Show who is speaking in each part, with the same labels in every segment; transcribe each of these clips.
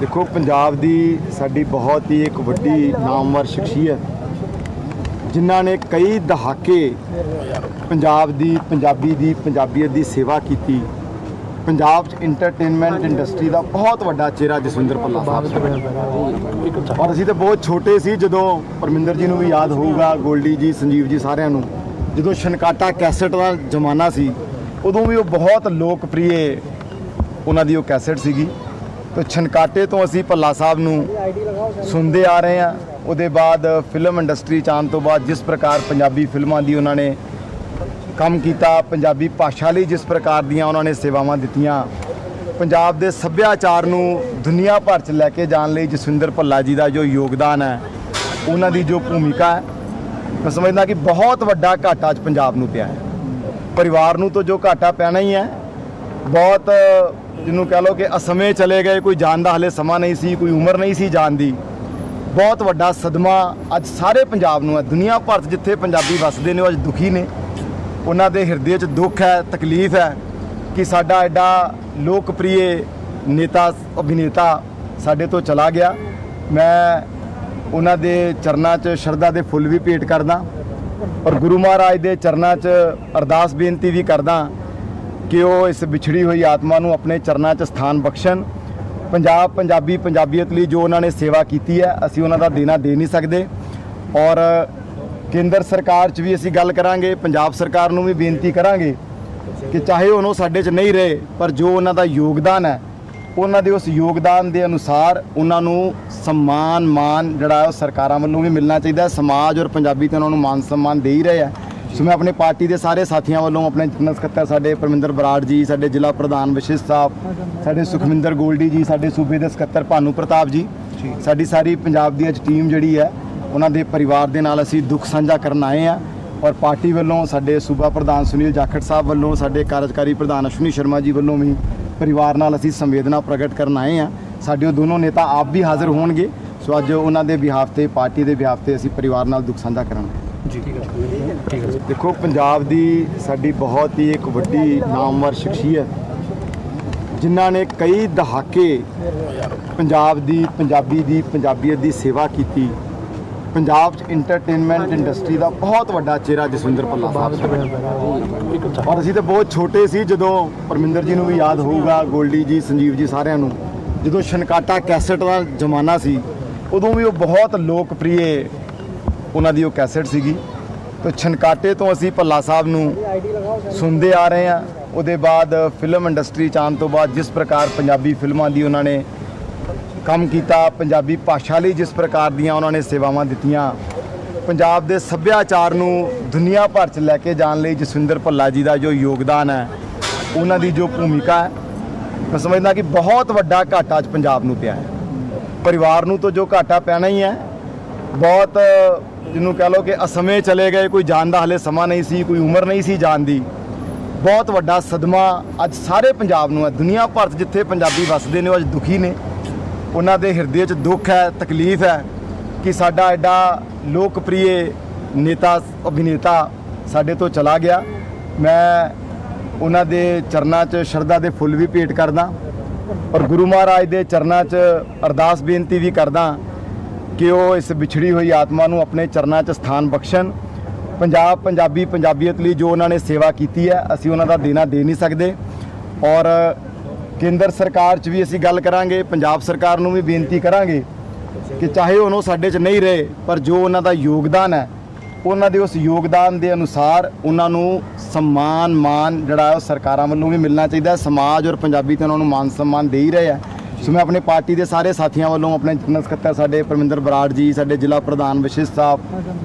Speaker 1: ਦੇਖੋ ਪੰਜਾਬ ਦੀ ਸਾਡੀ ਬਹੁਤ ਹੀ ਇੱਕ ਵੱਡੀ ਨਾਮਵਰ ਸ਼ਖਸੀਅਤ ਜਿਨ੍ਹਾਂ ਨੇ ਕਈ ਦਹਾਕੇ ਪੰਜਾਬ ਦੀ ਪੰਜਾਬੀ ਦੀ ਪੰਜਾਬੀਅਤ ਦੀ ਸੇਵਾ ਕੀਤੀ। ਪੰਜਾਬ 'ਚ ਇੰਟਰਟੇਨਮੈਂਟ ਇੰਡਸਟਰੀ ਦਾ ਬਹੁਤ ਵੱਡਾ ਚਿਹਰਾ ਜਸਵਿੰਦਰ ਭੱਲਾ ਸਾਹਿਬ ਔਰ ਅਸੀਂ ਤਾਂ ਬਹੁਤ ਛੋਟੇ ਸੀ ਜਦੋਂ ਪਰਮਿੰਦਰ ਜੀ ਨੂੰ ਵੀ ਯਾਦ ਹੋਊਗਾ ਗੋਲਡੀ ਜੀ ਸੰਜੀਵ ਜੀ ਸਾਰਿਆਂ ਨੂੰ। ਜਦੋਂ ਸ਼ਨਕਾਟਾ ਕੈਸਟ ਦਾ ਜ਼ਮਾਨਾ ਸੀ ਉਦੋਂ ਵੀ ਉਹ ਬਹੁਤ ਲੋਕਪ੍ਰਿਯ ਉਹਨਾਂ ਦੀ ਉਹ ਕੈਸਟ ਸੀਗੀ। ਤੇ ਛਨਕਾਟੇ ਤੋਂ ਅਸੀਂ ਭੱਲਾ ਸਾਹਿਬ ਨੂੰ ਸੁਣਦੇ ਆ ਰਹੇ ਹਾਂ। ਉਹਦੇ ਬਾਅਦ ਫਿਲਮ ਇੰਡਸਟਰੀ ਚ ਆਉਣ ਤੋਂ ਬਾਅਦ ਜਿਸ ਪ੍ਰਕਾਰ ਪੰਜਾਬੀ ਫਿਲਮਾਂ ਦੀ ਉਹਨਾਂ ਨੇ ਕੰਮ ਕੀਤਾ, ਪੰਜਾਬੀ ਭਾਸ਼ਾ ਲਈ ਜਿਸ ਪ੍ਰਕਾਰ ਦੀਆਂ ਉਹਨਾਂ ਨੇ ਸੇਵਾਵਾਂ ਦਿੱਤੀਆਂ, ਪੰਜਾਬ ਦੇ ਸੱਭਿਆਚਾਰ ਨੂੰ ਦੁਨੀਆ ਭਰ 'ਚ ਲੈ ਕੇ ਜਾਣ ਲਈ ਜਸਵਿੰਦਰ ਭੱਲਾ ਜੀ ਦਾ ਜੋ ਯੋਗਦਾਨ ਹੈ, ਉਹਨਾਂ ਦੀ ਜੋ ਭੂਮਿਕਾ ਹੈ, ਮੈਂ ਸਮਝਦਾ ਕਿ ਬਹੁਤ ਵੱਡਾ ਘਾਟਾ ਅੱਜ ਪੰਜਾਬ ਨੂੰ ਪਿਆ ਹੈ। ਪਰਿਵਾਰ ਨੂੰ ਤਾਂ ਜੋ ਘਾਟਾ ਪੈਣਾ ਹੀ ਹੈ ਬਹੁਤ, ਜਿਹਨੂੰ ਕਹ ਲਓ ਕਿ ਅਸਮੇ ਚਲੇ ਗਏ, ਕੋਈ ਜਾਣ ਦਾ ਹਲੇ ਸਮਾਂ ਨਹੀਂ ਸੀ, ਕੋਈ ਉਮਰ ਨਹੀਂ ਸੀ ਜਾਣ ਦੀ। ਬਹੁਤ ਵੱਡਾ ਸਦਮਾ ਅੱਜ ਸਾਰੇ ਪੰਜਾਬ ਨੂੰ ਹੈ। ਦੁਨੀਆ ਭਰ 'ਚ ਜਿੱਥੇ ਪੰਜਾਬੀ ਵੱਸਦੇ ਨੇ, ਉਹ ਅੱਜ ਦੁਖੀ ਨੇ। ਉਹਨਾਂ ਦੇ ਹਿਰਦੇ 'ਚ ਦੁੱਖ ਹੈ, ਤਕਲੀਫ ਹੈ ਕਿ ਸਾਡਾ ਐਡਾ ਲੋਕਪ੍ਰਿਯ ਨੇਤਾ, ਅਭਿਨੇਤਾ ਸਾਡੇ ਤੋਂ ਚਲਾ ਗਿਆ। ਮੈਂ ਉਹਨਾਂ ਦੇ ਚਰਨਾਂ 'ਚ ਸ਼ਰਧਾ ਦੇ ਫੁੱਲ ਵੀ ਭੇਟ ਕਰਦਾ। ਔਰ ਗੁਰੂ ਮਹਾਰਾਜ ਦੇ ਚਰਨਾਂ 'ਚ ਅਰਦਾਸ ਬੇਨਤੀ ਵੀ ਕਰਦਾ ਕਿ ਉਹ ਇਸ ਵਿਛੜੀ ਹੋਈ ਆਤਮਾ ਨੂੰ ਆਪਣੇ ਚਰਨਾਂ 'ਚ ਸਥਾਨ ਬਖਸ਼ਣ। ਪੰਜਾਬ, ਪੰਜਾਬੀ ਪੰਜਾਬੀਅਤ ਲਈ ਜੋ ਉਹਨਾਂ ਨੇ ਸੇਵਾ ਕੀਤੀ ਹੈ, ਅਸੀਂ ਉਹਨਾਂ ਦਾ ਦੇਣਾ ਦੇ ਨਹੀਂ ਸਕਦੇ। ਔਰ ਕੇਂਦਰ ਸਰਕਾਰ 'ਚ ਵੀ ਅਸੀਂ ਗੱਲ ਕਰਾਂਗੇ, ਪੰਜਾਬ ਸਰਕਾਰ ਨੂੰ ਵੀ ਬੇਨਤੀ ਕਰਾਂਗੇ ਕਿ ਚਾਹੇ ਹੁਣ ਉਹ ਸਾਡੇ 'ਚ ਨਹੀਂ ਰਹੇ, ਪਰ ਜੋ ਉਹਨਾਂ ਦਾ ਯੋਗਦਾਨ ਹੈ, ਉਹਨਾਂ ਦੇ ਉਸ ਯੋਗਦਾਨ ਦੇ ਅਨੁਸਾਰ ਉਹਨਾਂ ਨੂੰ ਸਨਮਾਨ ਮਾਨ ਜਿਹੜਾ ਉਹ ਸਰਕਾਰਾਂ ਵੱਲੋਂ ਵੀ ਮਿਲਣਾ ਚਾਹੀਦਾ ਸਮਾਜ ਔਰ ਪੰਜਾਬੀ ਤੇ ਉਹਨਾਂ ਨੂੰ ਮਾਨ ਸਨਮਾਨ ਦੇ ਹੀ ਰਹੇ ਆ ਸੋ ਮੈਂ ਆਪਣੀ ਪਾਰਟੀ ਦੇ ਸਾਰੇ ਸਾਥੀਆਂ ਵੱਲੋਂ ਆਪਣੇ ਜਨਰਲ ਸਕੱਤਰ ਸਾਡੇ ਪਰਮਿੰਦਰ ਬਰਾੜ ਜੀ ਸਾਡੇ ਜ਼ਿਲ੍ਹਾ ਪ੍ਰਧਾਨ ਵਿਸ਼ਿਸ਼ ਸਾਹਿਬ ਸਾਡੇ ਸੁਖਮਿੰਦਰ ਗੋਲਡੀ ਜੀ ਸਾਡੇ ਸੂਬੇ ਦੇ ਸਕੱਤਰ ਭਾਨੂ ਪ੍ਰਤਾਪ ਜੀ ਸਾਡੀ ਸਾਰੀ ਪੰਜਾਬ ਦੀ ਅੱਜ ਟੀਮ ਜਿਹੜੀ ਹੈ ਉਹਨਾਂ ਦੇ ਪਰਿਵਾਰ ਦੇ ਨਾਲ ਅਸੀਂ ਦੁੱਖ ਸਾਂਝਾ ਕਰਨ ਆਏ ਆ ਔਰ ਪਾਰਟੀ ਵੱਲੋਂ ਸਾਡੇ ਸੂਬਾ ਪ੍ਰਧਾਨ ਸੁਨੀਲ ਜਾਖੜ ਸਾਹਿਬ ਵੱਲੋਂ ਸਾਡੇ ਕਾਰਜਕਾਰੀ ਪ੍ਰਧਾਨ ਅਸ਼ਵਨੀ ਸ਼ਰਮਾ ਜੀ ਵੱਲੋਂ ਵੀ ਪਰਿਵਾਰ ਨਾਲ ਅਸੀਂ ਸੰਵੇਦਨਾ ਪ੍ਰਗਟ ਕਰਨ ਆਏ ਆ ਸਾਡੇ ਉਹ ਦੋਨੋਂ ਨੇਤਾ ਆਪ ਵੀ ਹਾਜ਼ਰ ਹੋਣਗੇ। ਸੋ ਅੱਜ ਉਹਨਾਂ ਦੇ ਬਿਹਾਫ ਤੇ ਪਾਰਟੀ ਦੇ ਬਿਹਾਫ ਤੇ ਅਸੀਂ ਪਰਿਵਾਰ ਨਾਲ ਦੁੱਖ ਸਾਂਝਾ ਕਰਾਂਗੇ।
Speaker 2: ਜੀ। ਠੀਕ ਹੈ। ਠੀਕ ਹੈ
Speaker 1: ਦੇਖੋ ਪੰਜਾਬ ਦੀ ਸਾਡੀ ਬਹੁਤ ਹੀ ਇੱਕ ਵੱਡੀ ਨਾਮਵਰ ਸ਼ਖਸੀਅਤ ਜਿਨ੍ਹਾਂ ਨੇ ਕਈ ਦਹਾਕੇ ਪੰਜਾਬ ਦੀ ਪੰਜਾਬੀ ਦੀ ਪੰਜਾਬੀਅਤ ਦੀ ਸੇਵਾ ਕੀਤੀ। ਪੰਜਾਬ 'ਚ ਇੰਟਰਟੇਨਮੈਂਟ ਇੰਡਸਟਰੀ ਦਾ ਬਹੁਤ ਵੱਡਾ ਚਿਹਰਾ ਜਸਵਿੰਦਰ ਭੱਲਾ ਸਾਹਿਬ ਔਰ ਅਸੀਂ ਤਾਂ ਬਹੁਤ ਛੋਟੇ ਸੀ ਜਦੋਂ ਪਰਮਿੰਦਰ ਜੀ ਨੂੰ ਵੀ ਯਾਦ ਹੋਊਗਾ ਗੋਲਡੀ ਜੀ ਸੰਜੀਵ ਜੀ ਸਾਰਿਆਂ ਨੂੰ। ਜਦੋਂ ਸ਼ਨਕਾਟਾ ਕੈਸਟ ਦਾ ਜ਼ਮਾਨਾ ਸੀ ਉਦੋਂ ਵੀ ਉਹ ਬਹੁਤ ਲੋਕਪ੍ਰਿਯ ਉਹਨਾਂ ਦੀ ਉਹ ਕੈਸਟ ਸੀਗੀ। ਤੇ ਛਨਕਾਟੇ ਤੋਂ ਅਸੀਂ ਭੱਲਾ ਸਾਹਿਬ ਨੂੰ ਸੁਣਦੇ ਆ ਰਹੇ ਹਾਂ। ਉਹਦੇ ਬਾਅਦ ਫਿਲਮ ਇੰਡਸਟਰੀ ਚ ਆਉਣ ਤੋਂ ਬਾਅਦ ਜਿਸ ਪ੍ਰਕਾਰ ਪੰਜਾਬੀ ਫਿਲਮਾਂ ਦੀ ਉਹਨਾਂ ਨੇ ਕੰਮ ਕੀਤਾ, ਪੰਜਾਬੀ ਭਾਸ਼ਾ ਲਈ ਜਿਸ ਪ੍ਰਕਾਰ ਦੀਆਂ ਉਹਨਾਂ ਨੇ ਸੇਵਾਵਾਂ ਦਿੱਤੀਆਂ। ਪੰਜਾਬ ਦੇ ਸੱਭਿਆਚਾਰ ਨੂੰ ਦੁਨੀਆ ਭਰ 'ਚ ਲੈ ਕੇ ਜਾਣ ਲਈ ਜਸਵਿੰਦਰ ਭੱਲਾ ਜੀ ਦਾ ਜੋ ਯੋਗਦਾਨ ਹੈ, ਉਹਨਾਂ ਦੀ ਜੋ ਭੂਮਿਕਾ ਹੈ, ਮੈਂ ਸਮਝਦਾ ਕਿ ਬਹੁਤ ਵੱਡਾ ਘਾਟਾ ਅੱਜ ਪੰਜਾਬ ਨੂੰ ਪਿਆ ਹੈ। ਪਰਿਵਾਰ ਨੂੰ ਤਾਂ ਜੋ ਘਾਟਾ ਪੈਣਾ ਹੀ ਹੈ ਬਹੁਤ, ਜਿਹਨੂੰ ਕਹ ਲਓ ਕਿ ਅਸਮੇ ਚਲੇ ਗਏ, ਕੋਈ ਜਾਣ ਦਾ ਹਲੇ ਸਮਾਂ ਨਹੀਂ ਸੀ, ਕੋਈ ਉਮਰ ਨਹੀਂ ਸੀ ਜਾਣ ਦੀ। ਬਹੁਤ ਵੱਡਾ ਸਦਮਾ ਅੱਜ ਸਾਰੇ ਪੰਜਾਬ ਨੂੰ ਹੈ। ਦੁਨੀਆ ਭਰ 'ਚ ਜਿੱਥੇ ਪੰਜਾਬੀ ਵੱਸਦੇ ਨੇ, ਉਹ ਅੱਜ ਦੁਖੀ ਨੇ। ਉਹਨਾਂ ਦੇ ਹਿਰਦੇ 'ਚ ਦੁੱਖ ਹੈ, ਤਕਲੀਫ ਹੈ ਕਿ ਸਾਡਾ ਐਡਾ ਲੋਕਪ੍ਰਿਯ ਨੇਤਾ, ਅਭਿਨੇਤਾ ਸਾਡੇ ਤੋਂ ਚਲਾ ਗਿਆ। ਮੈਂ ਉਹਨਾਂ ਦੇ ਚਰਨਾਂ 'ਚ ਸ਼ਰਧਾ ਦੇ ਫੁੱਲ ਵੀ ਭੇਟ ਕਰਦਾ। ਔਰ ਗੁਰੂ ਮਹਾਰਾਜ ਦੇ ਚਰਨਾਂ 'ਚ ਅਰਦਾਸ ਬੇਨਤੀ ਵੀ ਕਰਦਾ ਕਿ ਉਹ ਇਸ ਵਿਛੜੀ ਹੋਈ ਆਤਮਾ ਨੂੰ ਆਪਣੇ ਚਰਨਾਂ 'ਚ ਸਥਾਨ ਬਖਸ਼ਣ। ਪੰਜਾਬ, ਪੰਜਾਬੀ, ਪੰਜਾਬੀਅਤ ਲਈ ਜੋ ਉਹਨਾਂ ਨੇ ਸੇਵਾ ਕੀਤੀ ਹੈ, ਅਸੀਂ ਉਹਨਾਂ ਦਾ ਦੇਣਾ ਦੇ ਨਹੀਂ ਸਕਦੇ। ਔਰ ਕੇਂਦਰ ਸਰਕਾਰ 'ਚ ਵੀ ਅਸੀਂ ਗੱਲ ਕਰਾਂਗੇ, ਪੰਜਾਬ ਸਰਕਾਰ ਨੂੰ ਵੀ ਬੇਨਤੀ ਕਰਾਂਗੇ ਕਿ ਚਾਹੇ ਹੁਣ ਸਾਡੇ 'ਚ ਨਹੀਂ ਰਹੇ, ਪਰ ਜੋ ਉਹਨਾਂ ਦਾ ਯੋਗਦਾਨ ਹੈ, ਉਹਨਾਂ ਦੇ ਉਸ ਯੋਗਦਾਨ ਦੇ ਅਨੁਸਾਰ ਉਹਨਾਂ ਨੂੰ ਸਨਮਾਨ ਮਾਨ ਜਿਹੜਾ ਉਹ ਸਰਕਾਰਾਂ ਵੱਲੋਂ ਵੀ ਮਿਲਣਾ ਚਾਹੀਦਾ ਸਮਾਜ ਔਰ ਪੰਜਾਬੀ ਤਾਂ ਉਹਨਾਂ ਨੂੰ ਮਾਨ ਸਨਮਾਨ ਦੇ ਹੀ ਰਹੇ ਆ ਸੋ ਮੈਂ ਆਪਣੀ ਪਾਰਟੀ ਦੇ ਸਾਰੇ ਸਾਥੀਆਂ ਵੱਲੋਂ ਆਪਣੇ ਜਨਰਲ ਸਕੱਤਰ ਸਾਡੇ ਪਰਮਿੰਦਰ ਬਰਾੜ ਜੀ ਸਾਡੇ ਜ਼ਿਲ੍ਹਾ ਪ੍ਰਧਾਨ ਵਿਸ਼ਿਸ਼ ਸਾਹਿਬ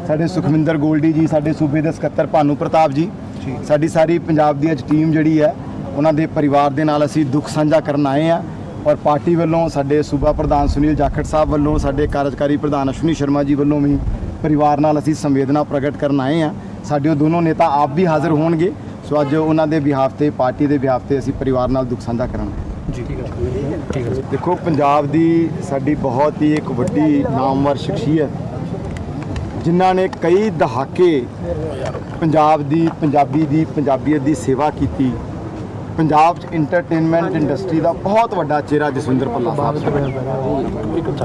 Speaker 1: ਸਾਡੇ ਸੁਖਮਿੰਦਰ ਗੋਲਡੀ ਜੀ ਸਾਡੇ ਸੂਬੇ ਦੇ ਸਕੱਤਰ ਭਾਨੂ ਪ੍ਰਤਾਪ ਜੀ ਸਾਡੀ ਸਾਰੀ ਪੰਜਾਬ ਦੀ ਅੱਜ ਟੀਮ ਜਿਹੜੀ ਹੈ ਉਹਨਾਂ ਦੇ ਪਰਿਵਾਰ ਦੇ ਨਾਲ ਅਸੀਂ ਦੁੱਖ ਸਾਂਝਾ ਕਰਨ ਆਏ ਆ ਔਰ ਪਾਰਟੀ ਵੱਲੋਂ ਸਾਡੇ ਸੂਬਾ ਪ੍ਰਧਾਨ ਸੁਨੀਲ ਜਾਖੜ ਸਾਹਿਬ ਵੱਲੋਂ ਸਾਡੇ ਕਾਰਜਕਾਰੀ ਪ੍ਰਧਾਨ ਅਸ਼ਵਨੀ ਸ਼ਰਮਾ ਜੀ ਵੱਲੋਂ ਵੀ ਪਰਿਵਾਰ ਨਾਲ ਅਸੀਂ ਸੰਵੇਦਨਾ ਪ੍ਰਗਟ ਕਰਨ ਆਏ ਆ ਸਾਡੇ ਉਹ ਦੋਨੋਂ ਨੇਤਾ ਆਪ ਵੀ ਹਾਜ਼ਰ ਹੋਣਗੇ। ਸੋ ਅੱਜ ਉਹਨਾਂ ਦੇ ਬਿਹਾਫ ਤੇ ਪਾਰਟੀ ਦੇ ਬਿਹਾਫ ਤੇ ਅਸੀਂ ਪਰਿਵਾਰ ਨਾਲ ਦੁੱਖ ਸਾਂਝਾ ਕਰਾਂਗੇ ਦੇਖੋ ਪੰਜਾਬ ਦੀ ਸਾਡੀ ਬਹੁਤ ਹੀ ਇੱਕ ਵੱਡੀ ਨਾਮਵਰ ਸ਼ਖਸੀਅਤ ਜਿਨ੍ਹਾਂ ਨੇ ਕਈ ਦਹਾਕੇ ਪੰਜਾਬ ਦੀ ਪੰਜਾਬੀ ਦੀ ਪੰਜਾਬੀਅਤ ਦੀ ਸੇਵਾ ਕੀਤੀ। ਪੰਜਾਬ 'ਚ ਐਂਟਰਟੇਨਮੈਂਟ ਇੰਡਸਟਰੀ ਦਾ ਬਹੁਤ ਵੱਡਾ ਚਿਹਰਾ ਜਸਵਿੰਦਰ ਭੱਲਾ ਸਾਹਿਬ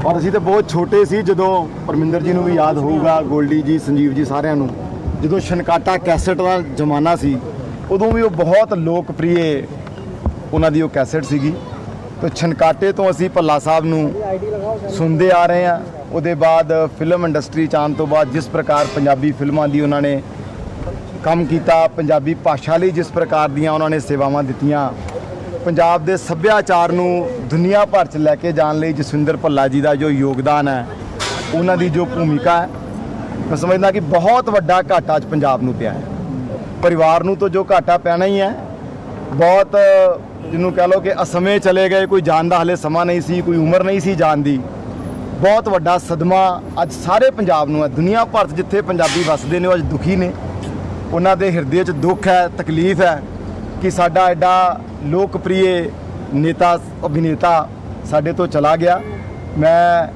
Speaker 1: ਔਰ ਅਸੀਂ ਤਾਂ ਬਹੁਤ ਛੋਟੇ ਸੀ ਜਦੋਂ ਪਰਮਿੰਦਰ ਜੀ ਨੂੰ ਵੀ ਯਾਦ ਹੋਊਗਾ ਗੋਲਡੀ ਜੀ ਸੰਜੀਵ ਜੀ ਸਾਰਿਆਂ ਨੂੰ। ਜਦੋਂ ਛਨਕਾਟਾ ਕੈਸਟ ਦਾ ਜ਼ਮਾਨਾ ਸੀ ਉਦੋਂ ਵੀ ਉਹ ਬਹੁਤ ਲੋਕਪ੍ਰਿਯ ਉਹਨਾਂ ਦੀ ਉਹ ਕੈਸਟ ਸੀਗੀ। ਤੇ ਛਨਕਾਟੇ ਤੋਂ ਅਸੀਂ ਭੱਲਾ ਸਾਹਿਬ ਨੂੰ ਸੁਣਦੇ ਆ ਰਹੇ ਹਾਂ। ਉਹਦੇ ਬਾਅਦ ਫਿਲਮ ਇੰਡਸਟਰੀ ਚ ਆਉਣ ਤੋਂ ਬਾਅਦ ਜਿਸ ਪ੍ਰਕਾਰ ਪੰਜਾਬੀ ਫਿਲਮਾਂ ਦੀ ਉਹਨਾਂ ਨੇ ਕੰਮ ਕੀਤਾ, ਪੰਜਾਬੀ ਭਾਸ਼ਾ ਲਈ ਜਿਸ ਪ੍ਰਕਾਰ ਦੀਆਂ ਉਹਨਾਂ ਨੇ ਸੇਵਾਵਾਂ ਦਿੱਤੀਆਂ, ਪੰਜਾਬ ਦੇ ਸੱਭਿਆਚਾਰ ਨੂੰ ਦੁਨੀਆ ਭਰ 'ਚ ਲੈ ਕੇ ਜਾਣ ਲਈ ਜਸਵਿੰਦਰ ਭੱਲਾ ਜੀ ਦਾ ਜੋ ਯੋਗਦਾਨ ਹੈ, ਉਹਨਾਂ ਦੀ ਜੋ ਭੂਮਿਕਾ ਹੈ, ਮੈਂ ਸਮਝਦਾ ਕਿ ਬਹੁਤ ਵੱਡਾ ਘਾਟਾ ਅੱਜ ਪੰਜਾਬ ਨੂੰ ਪਿਆ ਹੈ। ਪਰਿਵਾਰ ਨੂੰ ਤਾਂ ਜੋ ਘਾਟਾ ਪੈਣਾ ਹੀ ਹੈ, ਬਹੁਤ ਜਿਹਨੂੰ ਕਹ ਲਓ ਕਿ ਅਸਮੇ ਚਲੇ ਗਏ, ਕੋਈ ਜਾਣ ਦਾ ਹਲੇ ਸਮਾਂ ਨਹੀਂ ਸੀ, ਕੋਈ ਉਮਰ ਨਹੀਂ ਸੀ ਜਾਣ ਦੀ। ਬਹੁਤ ਵੱਡਾ ਸਦਮਾ ਅੱਜ ਸਾਰੇ ਪੰਜਾਬ ਨੂੰ ਹੈ। ਦੁਨੀਆ ਭਰ 'ਚ ਜਿੱਥੇ ਪੰਜਾਬੀ ਵੱਸਦੇ ਨੇ, ਉਹ ਅੱਜ ਦੁਖੀ ਨੇ। ਉਹਨਾਂ ਦੇ ਹਿਰਦੇ 'ਚ ਦੁੱਖ ਹੈ, ਤਕਲੀਫ ਹੈ ਕਿ ਸਾਡਾ ਐਡਾ ਲੋਕਪ੍ਰਿਯ ਨੇਤਾ, ਅਭਿਨੇਤਾ ਸਾਡੇ ਤੋਂ ਚਲਾ ਗਿਆ। ਮੈਂ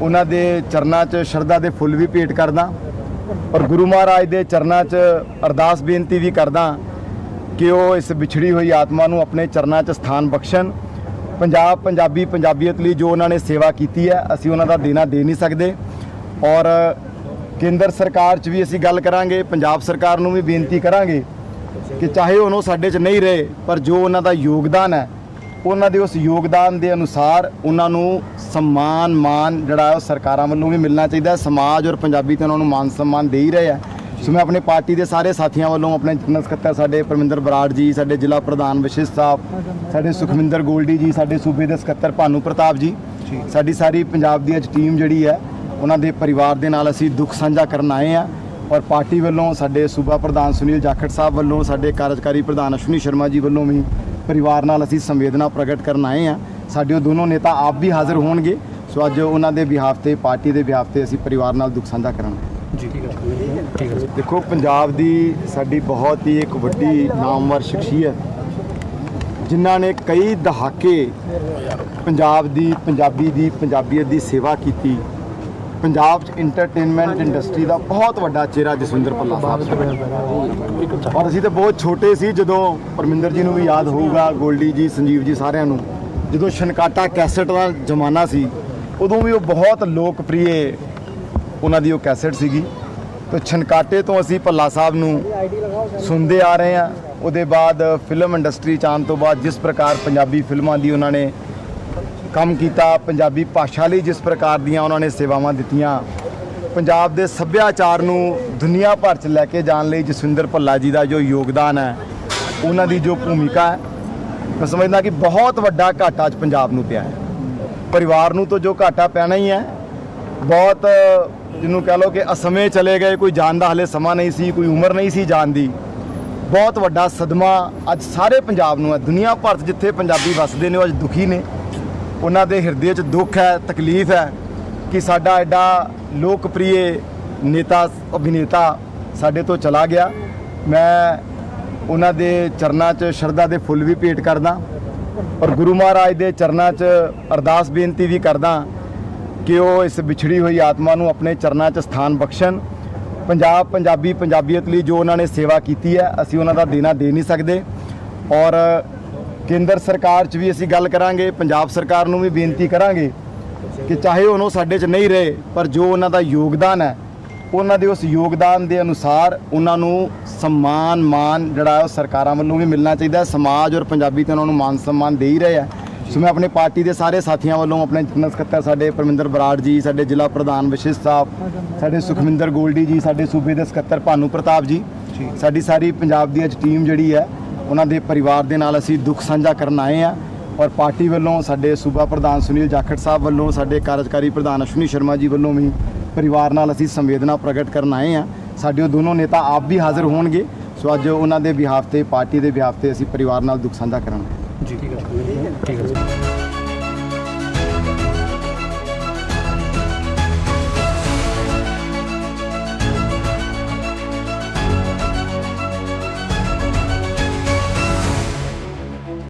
Speaker 1: ਉਹਨਾਂ ਦੇ ਚਰਨਾਂ 'ਚ ਸ਼ਰਧਾ ਦੇ ਫੁੱਲ ਵੀ ਭੇਟ ਕਰਦਾ ਔਰ ਗੁਰੂ ਮਹਾਰਾਜ ਦੇ ਚਰਨਾਂ 'ਚ ਅਰਦਾਸ ਬੇਨਤੀ ਵੀ ਕਰਦਾ ਕਿ ਉਹ ਇਸ ਵਿਛੜੀ ਹੋਈ ਆਤਮਾ ਨੂੰ ਆਪਣੇ ਚਰਨਾਂ 'ਚ ਸਥਾਨ ਬਖਸ਼ਣ। ਪੰਜਾਬ ਪੰਜਾਬੀ ਪੰਜਾਬੀਅਤ ਲਈ ਜੋ ਉਹਨਾਂ ਨੇ ਸੇਵਾ ਕੀਤੀ ਹੈ, ਅਸੀਂ ਉਹਨਾਂ ਦਾ ਦੇਣਾ ਦੇ ਨਹੀਂ ਸਕਦੇ। ਔਰ ਕੇਂਦਰ ਸਰਕਾਰ 'ਚ ਵੀ ਅਸੀਂ ਗੱਲ ਕਰਾਂਗੇ, ਪੰਜਾਬ ਸਰਕਾਰ ਨੂੰ ਵੀ ਬੇਨਤੀ ਕਰਾਂਗੇ ਕਿ ਚਾਹੇ ਹੁਣ ਸਾਡੇ 'ਚ ਨਹੀਂ ਰਹੇ, ਪਰ ਜੋ ਉਹਨਾਂ ਦਾ ਯੋਗਦਾਨ ਹੈ, ਉਹਨਾਂ ਦੇ ਉਸ ਯੋਗਦਾਨ ਦੇ ਅਨੁਸਾਰ ਉਹਨਾਂ ਨੂੰ ਸਨਮਾਨ ਮਾਨ ਜਿਹੜਾ ਉਹ ਸਰਕਾਰਾਂ ਵੱਲੋਂ ਵੀ ਮਿਲਣਾ ਚਾਹੀਦਾ ਸਮਾਜ ਔਰ ਪੰਜਾਬੀ ਤਾਂ ਉਹਨਾਂ ਨੂੰ ਮਾਨ ਸਨਮਾਨ ਦੇ ਹੀ ਰਹੇ ਆ ਸੋ ਮੈਂ ਆਪਣੇ ਪਾਰਟੀ ਦੇ ਸਾਰੇ ਸਾਥੀਆਂ ਵੱਲੋਂ ਆਪਣੇ ਜਨਰਲ ਸਕੱਤਰ ਸਾਡੇ ਪਰਮਿੰਦਰ ਬਰਾੜ ਜੀ, ਸਾਡੇ ਜ਼ਿਲ੍ਹਾ ਪ੍ਰਧਾਨ ਵਿਸ਼ਿਸ਼ ਸਾਹਿਬ, ਸਾਡੇ ਸੁਖਮਿੰਦਰ ਗੋਲਡੀ ਜੀ, ਸਾਡੇ ਸੂਬੇ ਦੇ ਸਕੱਤਰ ਭਾਨੂ ਪ੍ਰਤਾਪ ਜੀ, ਸਾਡੀ ਸਾਰੀ ਪੰਜਾਬ ਦੀ ਅੱਜ ਟੀਮ ਜਿਹੜੀ ਹੈ, ਉਹਨਾਂ ਦੇ ਪਰਿਵਾਰ ਦੇ ਨਾਲ ਅਸੀਂ ਦੁੱਖ ਸਾਂਝਾ ਕਰਨ ਆਏ ਆ ਔਰ ਪਾਰਟੀ ਵੱਲੋਂ ਸਾਡੇ ਸੂਬਾ ਪ੍ਰਧਾਨ ਸੁਨੀਲ ਜਾਖੜ ਸਾਹਿਬ ਵੱਲੋਂ, ਸਾਡੇ ਕਾਰਜਕਾਰੀ ਪ੍ਰਧਾਨ ਅਸ਼ਵਨੀ ਸ਼ਰਮਾ ਜੀ ਵੱਲੋਂ ਵੀ ਪਰਿਵਾਰ ਨਾਲ ਅਸੀਂ ਸੰਵੇਦਨਾ ਪ੍ਰਗਟ ਕਰਨ ਆਏ ਆ ਸਾਡੇ ਉਹ ਦੋਨੋਂ ਨੇਤਾ ਆਪ ਵੀ ਹਾਜ਼ਰ ਹੋਣਗੇ, ਸੋ ਅੱਜ ਉਹਨਾਂ ਦੇ ਬਿਹਾਫ ਤੇ, ਪਾਰਟੀ ਦੇ ਬਿਹਾਫ ਤੇ ਅਸੀਂ ਪਰਿਵਾਰ ਨਾਲ ਦੁੱਖ ਸਾਂਝਾ ਕਰਾਂਗੇ। ਦੇਖੋ ਪੰਜਾਬ ਦੀ ਸਾਡੀ ਬਹੁਤ ਹੀ ਇੱਕ ਵੱਡੀ ਨਾਮਵਰ ਸ਼ਖਸੀਅਤ ਜਿਨ੍ਹਾਂ ਨੇ ਕਈ ਦਹਾਕੇ ਪੰਜਾਬ ਦੀ ਪੰਜਾਬੀ ਦੀ ਪੰਜਾਬੀਅਤ ਦੀ ਸੇਵਾ ਕੀਤੀ। ਪੰਜਾਬ 'ਚ ਐਂਟਰਟੇਨਮੈਂਟ ਇੰਡਸਟਰੀ ਦਾ ਬਹੁਤ ਵੱਡਾ ਚਿਹਰਾ ਜਸਵਿੰਦਰ ਭੱਲਾ ਸਾਹਿਬ ਔਰ ਅਸੀਂ ਤਾਂ ਬਹੁਤ ਛੋਟੇ ਸੀ ਜਦੋਂ ਪਰਮਿੰਦਰ ਜੀ ਨੂੰ ਵੀ ਯਾਦ ਹੋਊਗਾ ਗੋਲਡੀ ਜੀ ਸੰਜੀਵ ਜੀ ਸਾਰਿਆਂ ਨੂੰ। ਜਦੋਂ ਛਨਕਾਟਾ ਕੈਸਟ ਦਾ ਜ਼ਮਾਨਾ ਸੀ ਉਦੋਂ ਵੀ ਉਹ ਬਹੁਤ ਲੋਕਪ੍ਰਿਯ ਉਹਨਾਂ ਦੀ ਉਹ ਕੈਸਟ ਸੀਗੀ। ਤੇ ਛਨਕਾਟੇ ਤੋਂ ਅਸੀਂ ਭੱਲਾ ਸਾਹਿਬ ਨੂੰ ਸੁਣਦੇ ਆ ਰਹੇ ਹਾਂ। ਉਹਦੇ ਬਾਅਦ ਫਿਲਮ ਇੰਡਸਟਰੀ ਚ ਆਉਣ ਤੋਂ ਬਾਅਦ ਜਿਸ ਪ੍ਰਕਾਰ ਪੰਜਾਬੀ ਫਿਲਮਾਂ ਦੀ ਉਹਨਾਂ ਨੇ ਕੰਮ ਕੀਤਾ, ਪੰਜਾਬੀ ਭਾਸ਼ਾ ਲਈ ਜਿਸ ਪ੍ਰਕਾਰ ਦੀਆਂ ਉਹਨਾਂ ਨੇ ਸੇਵਾਵਾਂ ਦਿੱਤੀਆਂ, ਪੰਜਾਬ ਦੇ ਸੱਭਿਆਚਾਰ ਨੂੰ ਦੁਨੀਆ ਭਰ 'ਚ ਲੈ ਕੇ ਜਾਣ ਲਈ ਜਸਵਿੰਦਰ ਭੱਲਾ ਜੀ ਦਾ ਜੋ ਯੋਗਦਾਨ ਹੈ, ਉਹਨਾਂ ਦੀ ਜੋ ਭੂਮਿਕਾ ਹੈ, ਮੈਂ ਸਮਝਦਾ ਕਿ ਬਹੁਤ ਵੱਡਾ ਘਾਟਾ ਅੱਜ ਪੰਜਾਬ ਨੂੰ ਪਿਆ ਹੈ। ਪਰਿਵਾਰ ਨੂੰ ਤਾਂ ਜੋ ਘਾਟਾ ਪੈਣਾ ਹੀ ਹੈ, ਬਹੁਤ ਜਿਹਨੂੰ ਕਹ ਲਓ ਕਿ ਅਸਮੇ ਚਲੇ ਗਏ, ਕੋਈ ਜਾਣ ਦਾ ਹਲੇ ਸਮਾਂ ਨਹੀਂ ਸੀ, ਕੋਈ ਉਮਰ ਨਹੀਂ ਸੀ ਜਾਣ ਦੀ। ਬਹੁਤ ਵੱਡਾ ਸਦਮਾ ਅੱਜ ਸਾਰੇ ਪੰਜਾਬ ਨੂੰ ਹੈ। ਦੁਨੀਆ ਭਰ 'ਚ ਜਿੱਥੇ ਪੰਜਾਬੀ ਵੱਸਦੇ ਨੇ, ਉਹ ਅੱਜ ਦੁਖੀ ਨੇ। ਉਹਨਾਂ ਦੇ ਹਿਰਦੇ 'ਚ ਦੁੱਖ ਹੈ, ਤਕਲੀਫ ਹੈ ਕਿ ਸਾਡਾ ਐਡਾ ਲੋਕਪ੍ਰਿਯ ਨੇਤਾ, ਅਭਿਨੇਤਾ ਸਾਡੇ ਤੋਂ ਚਲਾ ਗਿਆ। ਮੈਂ ਉਹਨਾਂ ਦੇ ਚਰਨਾਂ 'ਚ ਸ਼ਰਧਾ ਦੇ ਫੁੱਲ ਵੀ ਭੇਟ ਕਰਦਾ। ਔਰ ਗੁਰੂ ਮਹਾਰਾਜ ਦੇ ਚਰਨਾਂ 'ਚ ਅਰਦਾਸ ਬੇਨਤੀ ਵੀ ਕਰਦਾ ਕਿ ਉਹ ਇਸ ਵਿਛੜੀ ਹੋਈ ਆਤਮਾ ਨੂੰ ਆਪਣੇ ਚਰਨਾਂ 'ਚ ਸਥਾਨ ਬਖਸ਼ਣ? ਪੰਜਾਬ, ਪੰਜਾਬੀ ਪੰਜਾਬੀਅਤ ਲਈ ਜੋ ਉਹਨਾਂ ਨੇ ਸੇਵਾ ਕੀਤੀ ਹੈ, ਅਸੀਂ ਉਹਨਾਂ ਦਾ ਦੇਣਾ ਦੇ ਨਹੀਂ ਸਕਦੇ। ਔਰ ਕੇਂਦਰ ਸਰਕਾਰ 'ਚ ਵੀ ਅਸੀਂ ਗੱਲ ਕਰਾਂਗੇ, ਪੰਜਾਬ ਸਰਕਾਰ ਨੂੰ ਵੀ ਬੇਨਤੀ ਕਰਾਂਗੇ ਕਿ ਚਾਹੇ ਹੁਣ ਉਹ ਸਾਡੇ 'ਚ ਨਹੀਂ ਰਹੇ, ਪਰ ਜੋ ਉਹਨਾਂ ਦਾ ਯੋਗਦਾਨ ਹੈ, ਉਹਨਾਂ ਦੇ ਉਸ ਯੋਗਦਾਨ ਦੇ ਅਨੁਸਾਰ ਉਹਨਾਂ ਨੂੰ ਸਨਮਾਨ ਮਾਨ ਜਿਹੜਾ ਉਹ ਸਰਕਾਰਾਂ ਵੱਲੋਂ ਵੀ ਮਿਲਣਾ ਚਾਹੀਦਾ ਸਮਾਜ ਔਰ ਪੰਜਾਬੀ ਤੇ ਉਹਨਾਂ ਨੂੰ ਮਾਨ ਸਨਮਾਨ ਦੇ ਹੀ ਰਹੇ ਆ ਸੋ ਮੈਂ ਆਪਣੇ ਪਾਰਟੀ ਦੇ ਸਾਰੇ ਸਾਥੀਆਂ ਵੱਲੋਂ ਆਪਣੇ ਜਨਰਲ ਸਕੱਤਰ ਸਾਡੇ ਪਰਮਿੰਦਰ ਬਰਾੜ ਜੀ, ਸਾਡੇ ਜ਼ਿਲ੍ਹਾ ਪ੍ਰਧਾਨ ਵਿਸ਼ਿਸ਼ ਸਾਹਿਬ, ਸਾਡੇ ਸੁਖਮਿੰਦਰ ਗੋਲਡੀ ਜੀ, ਸਾਡੇ ਸੂਬੇ ਦੇ ਸਕੱਤਰ ਭਾਨੂ ਪ੍ਰਤਾਪ ਜੀ, ਸਾਡੀ ਸਾਰੀ ਪੰਜਾਬ ਦੀ ਅੱਜ ਟੀਮ ਜਿਹੜੀ ਹੈ, ਉਹਨਾਂ ਦੇ ਪਰਿਵਾਰ ਦੇ ਨਾਲ ਅਸੀਂ ਦੁੱਖ ਸਾਂਝਾ ਕਰਨ ਆਏ ਆ ਔਰ ਪਾਰਟੀ ਵੱਲੋਂ ਸਾਡੇ ਸੂਬਾ ਪ੍ਰਧਾਨ ਸੁਨੀਲ ਜਾਖੜ ਸਾਹਿਬ ਵੱਲੋਂ, ਸਾਡੇ ਕਾਰਜਕਾਰੀ ਪ੍ਰਧਾਨ ਅਸ਼ਵਨੀ ਸ਼ਰਮਾ ਜੀ ਵੱਲੋਂ ਵੀ ਪਰਿਵਾਰ ਨਾਲ ਅਸੀਂ ਸੰਵੇਦਨਾ ਪ੍ਰਗਟ ਕਰਨ ਆਏ ਆ ਸਾਡੇ ਉਹ ਦੋਨੋਂ ਨੇਤਾ ਆਪ ਵੀ ਹਾਜ਼ਰ ਹੋਣਗੇ, ਸੋ ਅੱਜ ਉਹਨਾਂ ਦੇ ਬਿਹਾਫ ਤੇ, ਪਾਰਟੀ ਦੇ ਬਿਹਾਫ ਤੇ ਅਸੀਂ ਪਰਿਵਾਰ ਨਾਲ ਦੁੱਖ ਸਾਂਝਾ ਕਰਾਂਗੇ
Speaker 2: ਜੀ ਠੀਕ ਹੈ ਸਰ